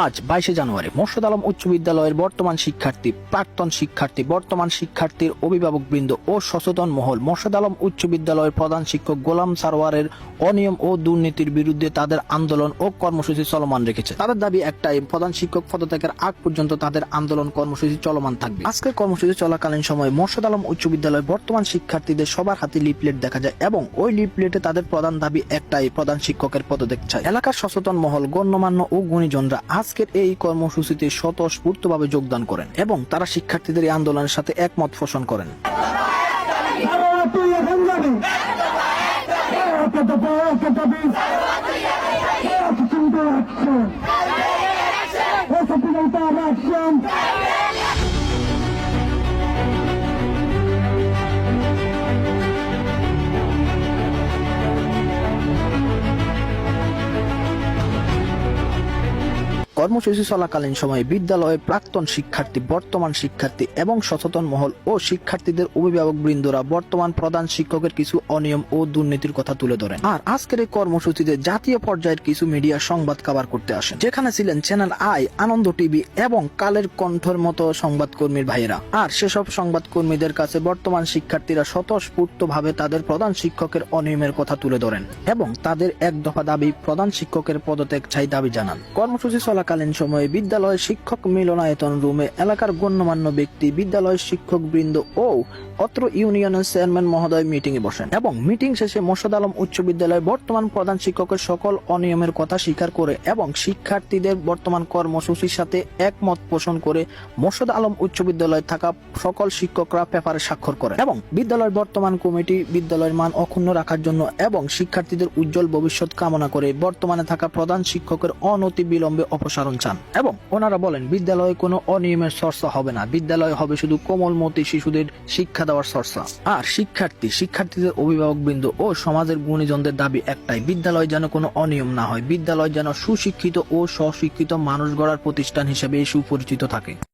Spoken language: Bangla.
আজ বাইশে জানুয়ারি মোর্শেদ আলম উচ্চ বিদ্যালয়ের বর্তমান শিক্ষার্থী, প্রাক্তন শিক্ষার্থী, বর্তমান শিক্ষার্থীর অভিভাবক বৃন্দ ও সচেতন মহল। মোর্শেদ আলম উচ্চ বিদ্যালয়ের প্রধান শিক্ষক গোলাম সারওয়ারের অনিয়ম ও দুর্নীতির বিরুদ্ধে তাদের আন্দোলন ও কর্মসূচি চলমান রেখেছে। তাদের দাবি একটাই, প্রধান শিক্ষক পদত্যাগের আগ পর্যন্ত তাদের আন্দোলন কর্মসূচি চলমান থাকবে। আজকের কর্মসূচি চলাকালীন সময়ে মোর্শেদ আলম উচ্চ বিদ্যালয়ের বর্তমান শিক্ষার্থীদের সবার হাতে লিফলেট দেখা যায় এবং ওই লিফলেটে তাদের প্রধান দাবি একটাই, প্রধান শিক্ষকের পদত্যাগ চাই। এলাকার সচেতন মহল, গণ্যমান্য ও গুণীজনরা আজকের এই কর্মসূচিতে স্বতঃস্ফূর্তভাবে যোগদান করেন এবং তারা শিক্ষার্থীদের এই আন্দোলনের সাথে একমত পোষণ করেন। কর্মসূচি চলাকালীন সময়ে বিদ্যালয়ে প্রাক্তন শিক্ষার্থী, বর্তমান শিক্ষার্থী এবং সচেতন মহল ও শিক্ষার্থীদের অভিভাবক বৃন্দরা বর্তমান প্রধান শিক্ষকের কিছু অনিয়ম ও দুর্নীতির কথা তুলে ধরেন। আর আজকের এই কর্মসূচিতে জাতীয় পর্যায়ের কিছু মিডিয়া সংবাদ কাভার করতে আসেন। যেখানে ছিলেন চ্যানেল আই, আনন্দ টিভি এবং কালের কণ্ঠের মতো সংবাদকর্মীর ভাইয়েরা। আর সেসব সংবাদকর্মীদের কাছে বর্তমান শিক্ষার্থীরা স্বতঃস্ফূর্ত ভাবে তাদের প্রধান শিক্ষকের অনিয়মের কথা তুলে ধরেন এবং তাদের এক দফা দাবি প্রধান শিক্ষকের পদত্যাগ চাই দাবি জানান। কর্মসূচি চলাকালীন সময়ে বিদ্যালয়ের শিক্ষক মিলনায়তন রুমে এলাকার গণ্যমান্য ব্যক্তি, বিদ্যালয়ের শিক্ষক বৃন্দ ও অত্র ইউনিয়নের চেয়ারম্যান মহোদয় মিটিং এ বসেন এবং মিটিং শেষে মোর্শেদ আলম উচ্চ বিদ্যালয়ের বর্তমান প্রধান শিক্ষকের সকল অনিয়মের কথা স্বীকার করে এবং শিক্ষার্থীদের বর্তমান কর্মসূচির সাথে একমত পোষণ করে মোর্শেদ আলম উচ্চ বিদ্যালয়ে থাকা সকল শিক্ষকরা পেপারে স্বাক্ষর করেন এবং বিদ্যালয়ের বর্তমান কমিটি বিদ্যালয়ের মান অক্ষুণ্ণ রাখার জন্য এবং শিক্ষার্থীদের উজ্জ্বল ভবিষ্যৎ কামনা করে বর্তমানে থাকা প্রধান শিক্ষকের অনতি বিলম্বে অপসারণ চান এবং ওনারা বলেন, বিদ্যালয়ে কোনো অনিয়মের চর্চা হবে না। বিদ্যালয়ে হবে শুধু কোমলমতি শিশুদের শিক্ষা দেওয়ার চর্চা। আর শিক্ষার্থী, শিক্ষার্থীদের অভিভাবক বৃন্দ ও সমাজের গুণীজনদের দাবি একটাই, বিদ্যালয় যেন কোনো অনিয়ম না হয়। বিদ্যালয় যেন সুশিক্ষিত ও স্বশিক্ষিত মানুষ গড়ার প্রতিষ্ঠান হিসেবে সুপরিচিত থাকে।